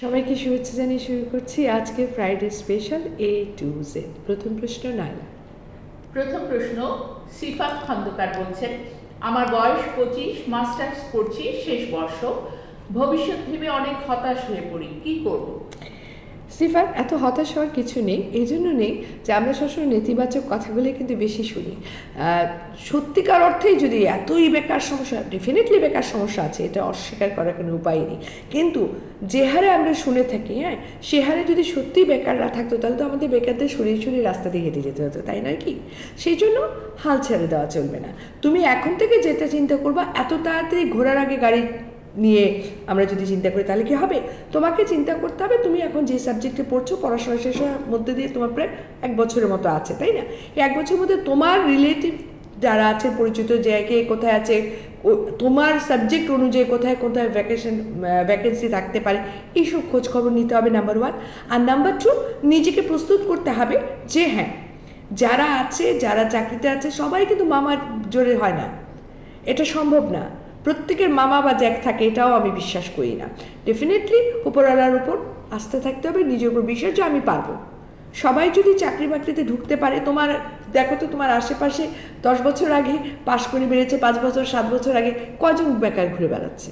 সবাইকে শুভেচ্ছা জানিয়ে শুরু করছি আজকে Friday special A to Z প্রথম প্রশ্ন নাইলা। প্রথম প্রশ্ন, সিফাত খন্দকার বলছেন, আমার বয়স পঁচিশ মাস্টার্স করছি শেষ বর্ষ। ভবিষ্যৎ ভেবে অনেক হতাশ হয়ে পড়ি, কি করব? সিফাত, এত হতাশ হওয়ার কিছু নেই। এই জন্য নেই যে আমরা সবসময় নেতিবাচক কথাগুলো কিন্তু বেশি শুনি। সত্যিকার অর্থেই যদি এতই বেকার সমস্যা ডেফিনেটলি বেকার সমস্যা আছে, এটা অস্বীকার করার কোনো উপায় নেই। কিন্তু যে হারে আমরা শুনে থাকি হ্যাঁ সে হারে যদি সত্যিই বেকাররা থাকতো, তাহলে তো আমাদের বেকারদের সরিয়ে সরিয়ে রাস্তা দিয়ে হেঁটে যেতে হতো, তাই নয় কি? সেই জন্য হাল ছেড়ে দেওয়া চলবে না। তুমি এখন থেকে যেতে চিন্তা করবা, এত তাড়াতাড়ি ঘোরার আগে গাড়ি নিয়ে আমরা যদি চিন্তা করি, তাহলে কি হবে? তোমাকে চিন্তা করতে হবে, তুমি এখন যে সাবজেক্টে পড়ছো, পড়াশোনা শেষ হওয়ার মধ্যে দিয়ে তোমার প্রায় এক বছরের মতো আছে, তাই না? এই এক বছরের মধ্যে তোমার রিলেটিভ যারা আছে, পরিচিত যে কে কোথায় আছে তোমার সাবজেক্ট অনুযায়ী কোথায় কোথায় ভ্যাকেশন ভ্যাকেন্সি থাকতে পারে, এইসব খোঁজ খবর নিতে হবে নাম্বার ওয়ান আর নাম্বার টু নিজেকে প্রস্তুত করতে হবে যে হ্যাঁ যারা আছে, যারা চাকরিতে আছে, সবাই কিন্তু মামার জোরে হয় না। এটা সম্ভব না। প্রত্যেকের মামা বা জ্যাক থাকে, এটাও আমি বিশ্বাস করি না। ডেফিনেটলি উপরওয়ালার উপর আস্থা থাকতে হবে, নিজের উপর বিশ্বাস যে আমি পারব। সবাই যদি চাকরি বাকরিতে ঢুকতে পারে, তোমার, দেখো তো তোমার আশেপাশে দশ বছর আগে পাশ করে বেড়েছে, পাঁচ বছর, সাত বছর আগে কজন বেকার ঘুরে বেড়াচ্ছে?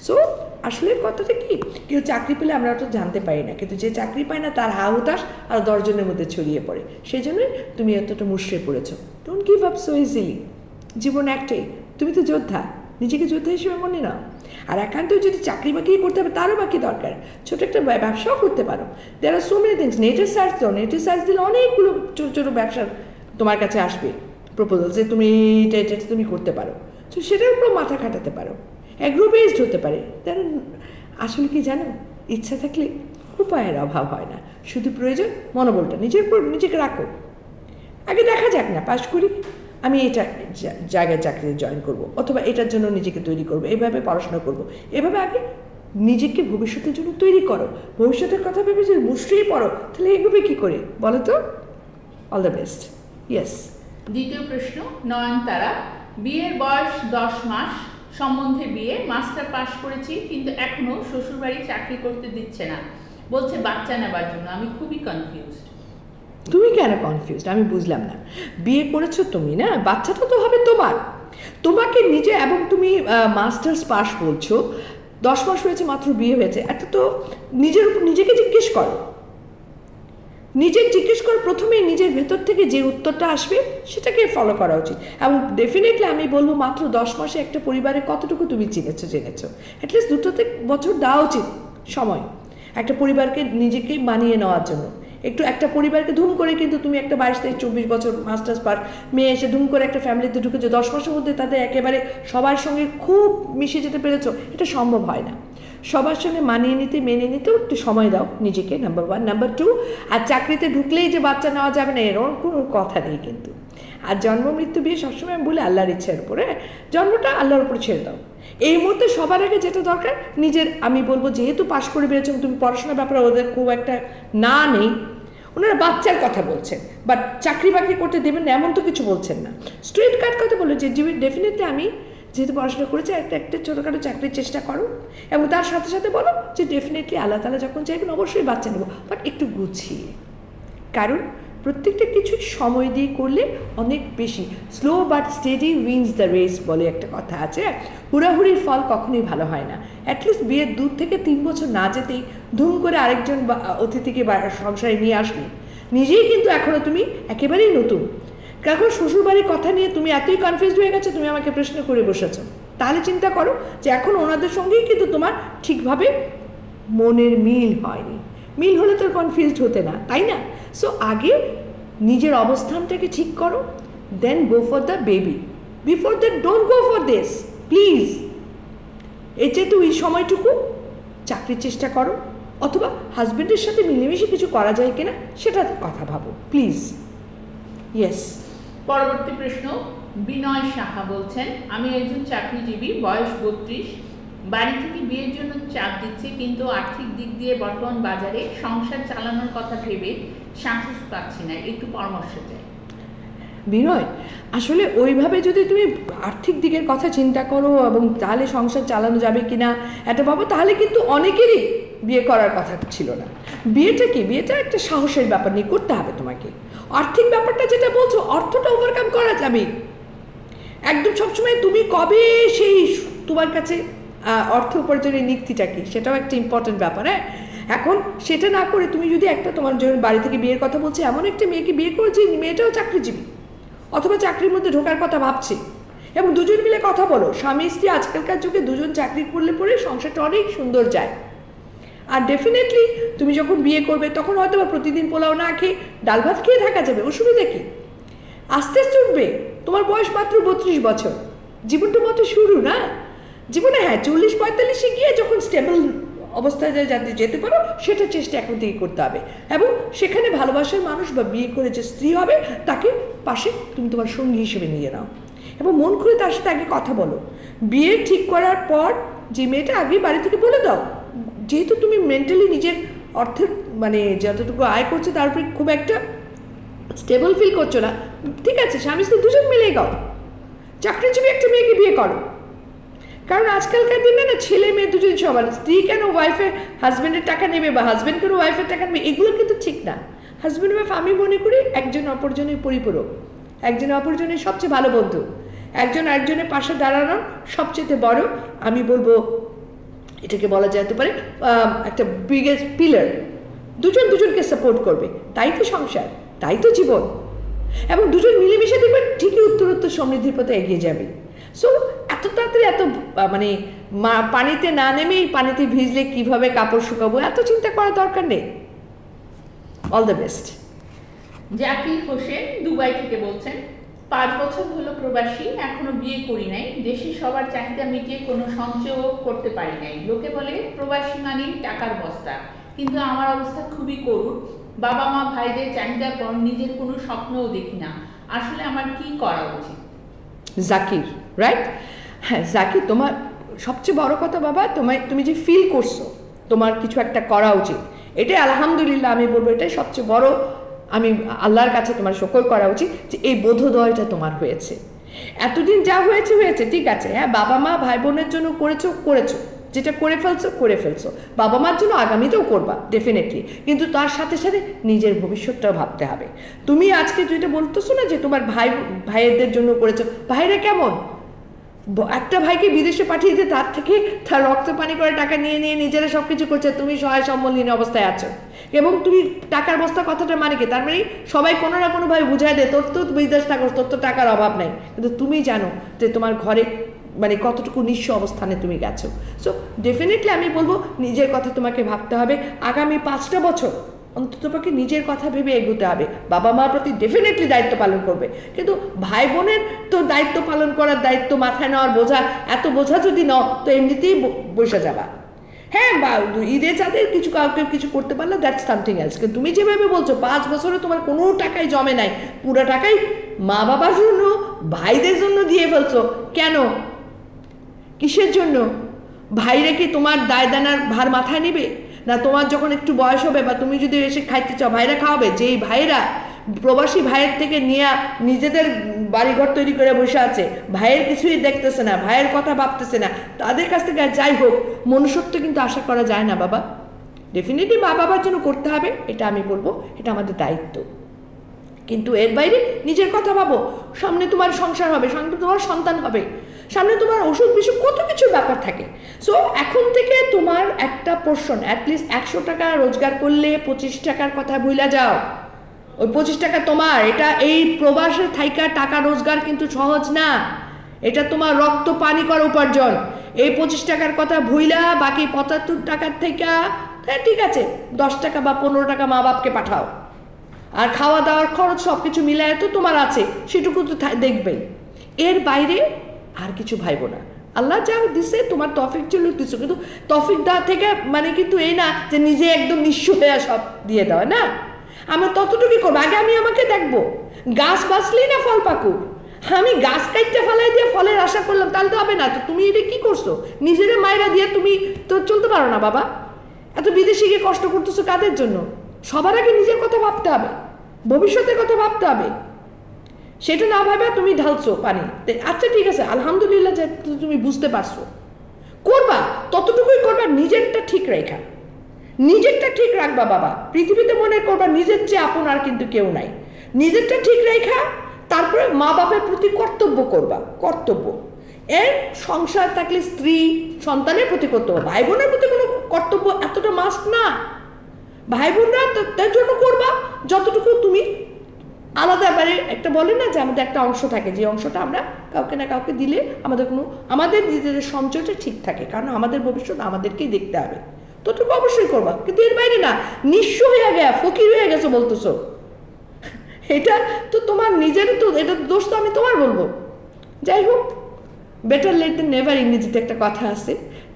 সো আসলে কথাটা কি? কেউ চাকরি পেলে আমরা তো জানতে পারি না, কিন্তু যে চাকরি পায় না, তার হা হুতাশ আর দশজনের মধ্যে ছড়িয়ে পড়ে। সেই জন্যই তুমি এতটা মুশড়ে পড়েছো। Don't give up so easily জীবন একটাই। তুমি তো যোদ্ধা। নিজেকে যোদ্ধা হিসেবে মনে নাও। আর একান্ত যদি চাকরি বাকরি করতে হবে, তারও বাকি দরকার। ছোটো একটা ব্যবসাও করতে পারো। There are so many things নেটে সার্চ দাও। নেটে সার্চ দিলে অনেকগুলো ছোটো ছোটো ব্যবসার তোমার কাছে আসবে। প্রপোজাল যে তুমি এটা এটা তুমি করতে পারো। তো সেটার উপর মাথা খাটাতে পারো। অ্যাগ্রো বেসড হতে পারে। কারণ আসলে কি জানো? ইচ্ছা থাকলে উপায়ের অভাব হয় না। শুধু প্রয়োজন মনোবলটা। নিজের উপর নিজেকে রাখো। আগে দেখা যাক না। পাশ করি। আমি এটা জায়গায় চাকরিতে জয়েন করব, অথবা এটার জন্য নিজেকে তৈরি করব এভাবে পড়াশোনা করব। এভাবে আগে নিজেকে ভবিষ্যতের জন্য তৈরি করো। ভবিষ্যতের কথা ভেবে যদি মুশড়িয়ে পড়ো, তাহলে এগোবে কী করে? বলো তো। অল দ্য বেস্ট ইয়েস দ্বিতীয় প্রশ্ন, নয়নতারা, বিয়ের বয়স দশ মাস, সম্বন্ধে বিয়ে, মাস্টার পাশ করেছি, কিন্তু এখনও শ্বশুরবাড়ি চাকরি করতে দিচ্ছে না। বলছে বাচ্চা নেবার জন্য, আমি খুবই কনফিউজড তুমি কেন কনফিউজড আমি বুঝলাম না। বিয়ে করেছ তুমি, না? বাচ্চাটা তো হবে তোমার। তোমাকে নিজে এবং তুমি মাস্টার্স পাস বলছো। দশ মাস হয়েছে মাত্র বিয়ে হয়েছে। একটা তো নিজের উপর নিজেকে জিজ্ঞেস করো। নিজের জিজ্ঞেস করো প্রথমেই নিজের ভেতর থেকে যে উত্তরটা আসবে, সেটাকে ফলো করা উচিত। এবং ডেফিনেটলি আমি বলব, মাত্র দশ মাসে একটা পরিবারে কতটুকু তুমি চিনেছো, জেনেছো। অ্যাটলিস্ট দুটোতে বছর দেওয়া উচিত সময়। একটা পরিবারকে নিজেকে মানিয়ে নেওয়ার জন্য। একটু একটা পরিবারকে ধুম করে কিন্তু তুমি একটা বাইশ থেকে চব্বিশ বছর মাস্টার্স পার মেয়ে এসে ধুম করে একটা ফ্যামিলিতে ঢুকেছো, দশ মাসের মধ্যে তাদের একেবারে সবার সঙ্গে খুব মিশে যেতে পেরেছ, এটা সম্ভব হয় না। সবার সঙ্গে মানিয়ে নিতে, মেনে নিতেও একটু সময় দাও নিজেকে নাম্বার ওয়ান নাম্বার টু আর চাকরিতে ঢুকলেই যে বাচ্চা নেওয়া যাবে না, এরকম কোনো কথা নেই কিন্তু। আর জন্ম, মৃত্যু, বিয়ে সবসময় আমি বলি আল্লাহর ইচ্ছার উপরে হ্যাঁ? জন্মটা আল্লাহর উপর ছেড়ে দাও। এই মুহূর্তে সবার আগে যেটা দরকার, নিজের, আমি বলব যেহেতু পাশ করে বেরোছো তুমি পড়াশোনার ব্যাপারে ওদের খুব একটা না নেই, ওনারা বাচ্চার কথা বলছেন বাট চাকরি বাকরি করতে দেবেন না, এমন তো কিছু বলছেন না। স্ট্রেট কাট কথা বলে যে ডেফিনেটলি আমি যেহেতু পড়াশোনা করেছি, একটা একটা ছোটোখাটো চাকরির চেষ্টা করো। এবং তার সাথে সাথে বলো যে ডেফিনেটলি আল্লাহ তালা যখন চাইবেন, অবশ্যই বাচ্চা নেব। বাট একটু গুছিয়ে। কারণ প্রত্যেকটা কিছুই সময় দিয়ে করলে অনেক বেশি। Slow but steady wins the race বলে একটা কথা আছে। হুড়াহুড়ির ফল কখনোই ভালো হয় না। অ্যাটলিস্ট বিয়ের দূর থেকে তিন বছর না যেতেই ধুম করে আরেকজন অতিথিকে সংসারে নিয়ে আসলে। নিজেই কিন্তু এখনও তুমি একেবারেই নতুন। কারণ শ্বশুরবাড়ির কথা নিয়ে তুমি এতই কনফিউজ হয়ে গেছো, তুমি আমাকে প্রশ্ন করে বসেছো। তাহলে চিন্তা করো যে এখন ওনাদের সঙ্গেই কিন্তু তোমার ঠিকভাবে মনের মিল হয়নি। মিল হলে তো কনফিউজড হতে না, তাই না? সো আগে নিজের অবস্থানটাকে ঠিক করো then go for the baby before that don't go for this please এর যেহেতু এই সময়টুকু চাকরির চেষ্টা করো, অথবা হাজব্যান্ডের সাথে মিলেমিশে কিছু করা যায় কিনা সেটা কথা ভাবো প্লিজ ইয়েস পরবর্তী প্রশ্ন, বিনয় সাহা বলছেন, আমি একজন চাকরিজীবী, বয়স বত্রিশ বাড়ি থেকে বিয়ের জন্য চাপ দিচ্ছে, কিন্তু আর্থিক দিক দিয়ে বর্তমান বাজারে সংসার চালানোর কথা ভেবে সাহস পাচ্ছি না। একটু পরামর্শ চাই। বিনয়, আসলে ওইভাবে যদি তুমি আর্থিক দিকের কথা চিন্তা করো এবং তাহলে সংসার চালানো যাবে কি না এটা ভাবো, তাহলে কিন্তু অনেকেরই বিয়ে করার কথা ছিল না। বিয়েটা কি? বিয়েটা একটা সাহসের ব্যাপার নিয়ে করতে হবে তোমাকে। আর্থিক ব্যাপারটা যেটা বলছো, অর্থটা ওভারকাম করা যাবে। একদম সবসময় তুমি কবে সেই তোমার কাছে অর্থ উপার্জনের নীতিটা কি? সেটাও একটা ইম্পর্টেন্ট ব্যাপার হ্যাঁ? এখন সেটা না করে তুমি যদি একটা তোমার জন্য বাড়ি থেকে বিয়ের কথা বলছে, এমন একটা মেয়েকে বিয়ে করেছে মেয়েটাও চাকরিজীবী, অথবা চাকরির মধ্যে ঢোকার কথা ভাবছে, এবং দুজন মিলে কথা বলো, স্বামী স্ত্রী আজকালকার যুগে দুজন চাকরি করলে পরে সংসারটা অনেক সুন্দর যায়। আর ডেফিনেটলি তুমি যখন বিয়ে করবে, তখন হয়তো বা প্রতিদিন পোলাও না খেয়ে ডাল ভাত খেয়ে থাকা যাবে, অসুবিধা কি? আস্তে আস্তে উঠবে তোমার বয়স মাত্র বত্রিশ বছর, জীবনটা মাত্র শুরু, না? জীবনে হ্যাঁ চল্লিশ পঁয়তাল্লিশে গিয়ে যখন স্টেবল অবস্থায় যাতে যেতে পারো, সেটা চেষ্টা এখন থেকে করতে হবে। এবং সেখানে ভালোবাসার মানুষ বা বিয়ে করে যে স্ত্রী হবে, তাকে পাশে তুমি তোমার সঙ্গী হিসেবে নিয়ে নাও। এবং মন খুলে তার সাথে আগে কথা বলো। বিয়ে ঠিক করার পর যে মেয়েটা, আগে বাড়ি থেকে বলে দাও। যেহেতু তুমি মেন্টালি নিজের অর্থের মানে যতটুকু আয় করছ, তার উপরে খুব একটা স্টেবল ফিল করছ না। ঠিক আছে, স্বামী স্ত্রী দুজন মিলেই গাও চাকরিজীবী একটা মেয়েকে বিয়ে করো। কারণ আজকালকার দিনে না ছেলে মেয়ে দুজন সমান স্ত্রী কেন ওয়াইফের হাজব্যান্ডের টাকা নেবে বা হাজব্যান্ড কেন ওয়াইফের টাকা নেবে, এগুলো কিন্তু ঠিক না। হাজব্যান্ড ওয়াইফ আমি মনে করি একজন অপরজনের পরিপূরক। একজন অপরজনের সবচেয়ে ভালো বন্ধু। একজন একজনের পাশে দাঁড়ানোর সবচেয়ে বড়। আমি বলব, এটাকে বলা যেতে পারে একটা বিগেস্ট পিলার দুজন দুজনকে সাপোর্ট করবে। তাই তো সংসার, তাই তো জীবন। এবং দুজন মিলেমিশে দেখবেন ঠিকই উত্তরোত্তর সমৃদ্ধির পথে এগিয়ে যাবে। সো এত তাড়াতাড়ি এত মানে মা- পানিতে না নেমেই পানিতে ভিজলে কীভাবে কাপড় শুকাবো? এত চিন্তা করার দরকার নেই। All the best Zakir Hossain Dubai থেকে বলছেন পাঁচ বছর হলো প্রবাসী এখনও বিয়ে করি নাই। দেশে সবার চাহিদা মিটিয়ে কোনো সঞ্চয় করতে পারি নাই। লোকে বলে প্রবাসী মানে টাকার বস্তা। কিন্তু আমার অবস্থা খুবই করুণ। বাবা মা ভাইদের চাহিদার পর নিজের কোনো স্বপ্নও দেখি না। আসলে আমার কি করা উচিত? জাকির রাইট হ্যাঁ জাকির তোমার সবচেয়ে বড় কথা বাবা, তোমায়, তুমি যে ফিল করছ, তোমার কিছু একটা করা উচিত, এটাই আলহামদুলিল্লাহ আমি বলব, এটাই সবচেয়ে বড় আমি আল্লাহর কাছে তোমার শকর করা উচিত যে এই বোধোদয়টা তোমার হয়েছে। এতদিন যা হয়েছে হয়েছে, ঠিক আছে হ্যাঁ বাবা মা ভাই বোনের জন্য করেছ করেছ, যেটা করে ফেলছো করে ফেলছো, বাবা মার জন্য আগামীতেও করবা ডেফিনেটলি কিন্তু তার সাথে সাথে নিজের ভবিষ্যৎটাও ভাবতে হবে। তুমি আজকে যেটা বলতেছো না যে তোমার ভাই, ভাইয়েদের জন্য করেছ, ভাইরা কেমন? একটা ভাইকে বিদেশে পাঠিয়ে দিয়ে তার থেকে তার রক্ত পানি করে টাকা নিয়ে নিয়ে নিজেরা সব কিছু করছে, তুমি সহায় সম্বলহীন অবস্থায় আছো। এবং তুমি টাকার বস্তা কথাটা মানে কি? তার মানে সবাই কোনো না কোনোভাবে বুঝাই দেয়, তোর তো বিদেশ থাকো, তোর তো টাকার অভাব নাই। কিন্তু তুমি জানো যে তোমার ঘরে মানে কতটুকু নিঃস্ব অবস্থানে তুমি গেছো। সো ডেফিনেটলি আমি বলব, নিজের কথা তোমাকে ভাবতে হবে। আগামী পাঁচটা বছর অন্তত পক্ষে নিজের কথা ভেবে এগোতে হবে। বাবা মার প্রতি ডেফিনেটলি দায়িত্ব পালন করবে। কিন্তু ভাই বোনের তো দায়িত্ব পালন করার দায়িত্ব মাথায় নেওয়ার বোঝা, এত বোঝা যদি নাও, তো এমনিতেই বসে যাবা। হ্যাঁ বা ঈদে চাঁদের কিছু কাউকে কিছু করতে পারলে দ্যাটস সামথিং এলস কিন্তু তুমি যেভাবে বলছো, পাঁচ বছরে তোমার কোনো টাকাই জমে নাই। পুরো টাকাই মা বাবার জন্য, ভাইদের জন্য দিয়ে ফেলছো। কেন? কিসের জন্য? ভাইরা কি তোমার দায় দানার ভার মাথায় নেবে? না, তোমার যখন একটু বয়স হবে বা তুমি যদি এসে খাইতে চাও, ভাইরা খাওয়াবে? যেই ভাইরা প্রবাসী ভাইয়ের থেকে নিয়ে নিজেদের বাড়িঘর তৈরি করে বসে আছে, ভাইয়ের কিছুই দেখতেছে না, ভাইয়ের কথা ভাবতেছে না, তাদের কাছ থেকে যাই হোক, মনুষ্যত্ব কিন্তু আশা করা যায় না বাবা। ডেফিনেটলি মা বাবার জন্য করতে হবে, এটা আমি বলব, এটা আমাদের দায়িত্ব। কিন্তু এর বাইরে নিজের কথা ভাবো, সামনে তোমার সংসার হবে, সামনে তোমার সন্তান হবে। সামনে তোমার ওষুধ বিষুধ কত কিছু ব্যাপার থাকে। সো এখন থেকে তোমার একটা পোর্শন অ্যাটলিস্ট একশো টাকা রোজগার করলে পঁচিশ টাকার কথা ভুলা যাও। ওই পঁচিশ টাকা তোমার, এটা এই প্রবাসের থাইকা টাকা রোজগার কিন্তু সহজ না। এটা তোমার রক্ত পানি করা উপার্জন। এই পঁচিশ টাকার কথা ভুইলা, বাকি পঁচাত্তর টাকার থেকে হ্যাঁ ঠিক আছে, দশ টাকা বা পনেরো টাকা মা বাপকে পাঠাও। আর খাওয়া দাওয়ার খরচ সব কিছু মিলায় তো তোমার আছে, সেটুকু তো দেখবেই। এর বাইরে আর কিছু ভাইব না। আল্লাহ যা দিছে, তোমার তফিক ছিল, দিছো। কিন্তু তফিক দেওয়া থেকে মানে কিন্তু এই না যে নিজে একদম নিঃস্ব হয়ে সব দিয়ে দেওয়া, না? আমার ততটুকুই করব। আগে আমি আমাকে দেখব। গাছ বাঁচলেই না ফল পাকুক। আমি গাছ কাটতে ফেলাই দিয়ে ফলের আশা করলাম, তাহলে তো হবে না। তো তুমি এটা কি করছ? নিজের মায়েরা দিয়ে তুমি তো চলতে পারো না, বাবা। এত বিদেশে গিয়ে কষ্ট করতেছো কাদের জন্য? সবার আগে নিজের কথা ভাবতে হবে। ভবিষ্যতের কথা ভাবতে হবে। সেটা না ভাবে তুমি ঢালছো পানি। আচ্ছা ঠিক আছে, আলহামদুলিল্লাহ যে তুমি বুঝতে পারছ। করবা, ততটুকুই করবা, নিজেরটা ঠিক রেখা। নিজেরটা ঠিক রাখবা বাবা। পৃথিবীতে মনে করবা নিজের চেয়ে আপন আর কিন্তু কেউ নাই। নিজেরটা ঠিক রেখা, তারপরে মা বাপের প্রতি কর্তব্য করবা, কর্তব্য। এর সংসার থাকলে স্ত্রী, সন্তানের প্রতি কর্তব্য ভাই বোনের প্রতি কোনো কর্তব্য এতটা মাস্ট না। ভাই বোনরা তার জন্য করবা, যতটুকু তুমি আলাদা মানে একটা বলে না যে আমাদের একটা অংশ থাকে, যে অংশটা আমরা কাউকে না কাউকে দিলে আমাদের কোনো, আমাদের নিজেদের সঞ্চয়টা ঠিক থাকে, কারণ আমাদের ভবিষ্যৎ আমাদেরকেই দেখতে হবে। ততটুকু অবশ্যই করবা, কিন্তু এর বাইরে না, নিঃস্ব হয়ে গেয়া, ফকির হয়ে গেছো বলতেছো। এটা তো তোমার নিজের তো, এটা দোষ তো আমি তোমার বলব। যাই হোক বেটার লেট দেন নেভার ইংরেজিতে একটা কথা আছে,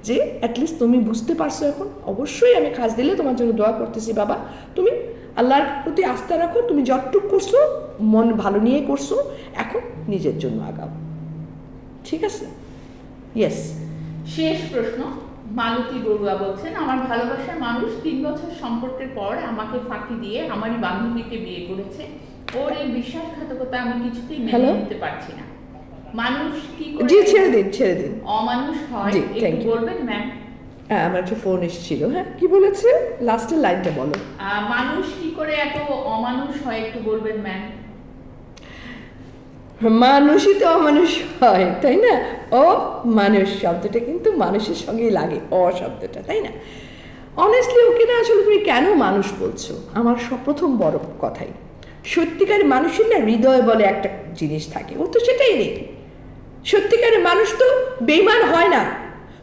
যে অ্যাটলিস্ট তুমি বুঝতে পারছ এখন, অবশ্যই আমি কাজ দিলে তোমার জন্য দোয়া করতেছি বাবা। তুমি আল্লাহর প্রতি আস্থা রাখো তুমি যতটুক করছ মন ভালো নিয়ে করছ এখন নিজের জন্য আগাও। ঠিক আছে? ইয়েস শেষ প্রশ্ন। মালতী বড়ুয়া বলছেন আমার ভালোবাসার মানুষ তিন বছর সম্পর্কের পর আমাকে ফাঁকি দিয়ে আমারই বান্ধবীকে বিয়ে করেছে। ওর এই বিশ্বাসঘাতকতা আমি কিছুতেই মেনে? নিতে পারছি না। মানুষ কি করে জি ছেড়ে দিন ছেড়ে দিন। অমানুষ হয় বলবেন ম্যাম হ্যাঁ আমার একটা ফোন এসেছিল। হ্যাঁ কি বলেছে? লাস্টের লাইনটা বলো। মানুষ কি করে এত অমানুষ হয় একটু বলবেন ম্যাম মানুষই তো অমানুষ হয় তাই না? ও মানুষ শব্দটা কিন্তু মানুষের সঙ্গেই লাগে অ শব্দটা তাই না? অনেস্টলি ওকে না আসলে তুমি কেন মানুষ বলছো? আমার সব প্রথম বড় কথাই। সত্যিকার মানুষের না হৃদয় বলে একটা জিনিস থাকে ও তো সেটাই নেই। সত্যিকারের মানুষ তো বেইমান হয় না।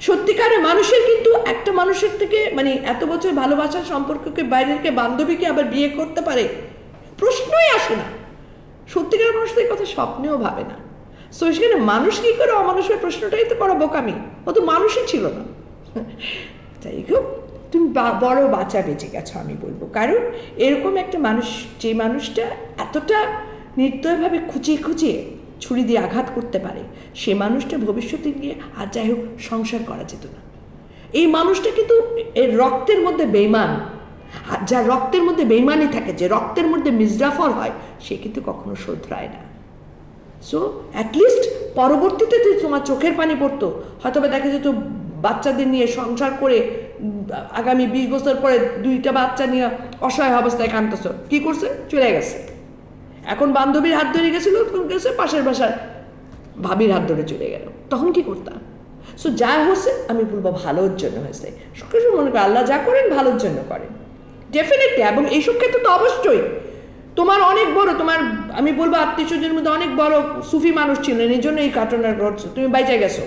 সত্যিকারের মানুষের কিন্তু একটা মানুষের থেকে মানে এত বছর ভালোবাসার সম্পর্ককে বাইরেকে বান্ধবীকে আবার বিয়ে করতে পারে? প্রশ্নই আসে না। সত্যিকার মানুষ তো কথা স্বপ্নেও ভাবে না। সো সেখানে মানুষ কি করে অমানুষের প্রশ্নটাই তো করা বোকামি। ও তো মানুষই ছিল না। যাই হোক, তুমি বড় বাঁচা বেঁচে গেছো আমি বলব। কারণ এরকম একটা মানুষ, যে মানুষটা এতটা নির্দয়ভাবে খুঁচিয়ে খুঁচিয়ে ছুরি দিয়ে আঘাত করতে পারে, সে মানুষটা ভবিষ্যতে গিয়ে আর যাই হোক সংসার করা যেত না। এই মানুষটা কিন্তু এর রক্তের মধ্যে বেইমান আর যার রক্তের মধ্যে বেইমানি থাকে, যে রক্তের মধ্যে মিসরাফর হয়, সে কিন্তু কখনো শোধরায় না। সো অ্যাটলিস্ট পরবর্তীতে যদি তোমার চোখের পানি পড়তো হয়তো বা দেখা যেত বাচ্চাদের নিয়ে সংসার করে, আগামী বিশ বছর পরে দুইটা বাচ্চা নিয়ে অসহায় অবস্থায় কাঁদতেছ। কি করছে? চলে গেছে। এখন বান্ধবীর হাত ধরে গেছিল, তখন গেছে পাশের বাসার ভাবির হাত ধরে চলে গেল। তখন কি করতাম? সো যা হয়েছে, আমি বলব ভালোর জন্য হয়েছে। সবকিছু মনে করি, আল্লাহ যা করেন, ভালোর জন্য করেন। ডেফিনেটলি এবং এইসব ক্ষেত্রে তো অবশ্যই। তোমার অনেক বড়, তোমার, আমি বলব আত্মীয় স্বজনের মধ্যে অনেক বড় সুফি মানুষ ছিলেন, এই জন্য এই ঘটনা ঘটছে তুমি বাইচা গেছো।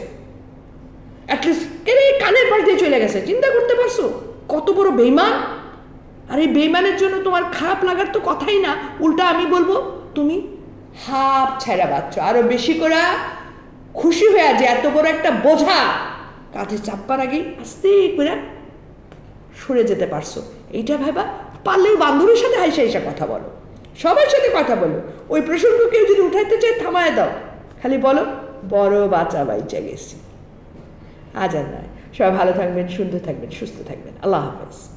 অ্যাটলিস্ট কেন এই কানের পাশ দিয়ে চলে গেছে? চিন্তা করতে পারছ? কত বড় বেইমান আর এই বেইমানের জন্য তোমার খারাপ লাগার তো কথাই না। উল্টা আমি বলব, তুমি হাফ ছেড়া বাচ্চা। আরও বেশি করে খুশি হয়ে যে এত বড় একটা বোঝা। কাঁধে চাপ্পার আগেই আস্তে করে সরে যেতে পারছ। এইটা ভাবা, পারলেও বান্ধবীর সাথে হাইসা হাইসা কথা বলো। সবার সাথে কথা বলো। ওই প্রসঙ্গ কেউ যদি উঠাইতে চায় থামায় দাও। খালি বলো, বড় বাচ্চা বাইচা গেছি। আজ আর নয়। সবাই ভালো থাকবেন, সুন্দর থাকবেন, সুস্থ থাকবেন। আল্লাহ হাফেজ।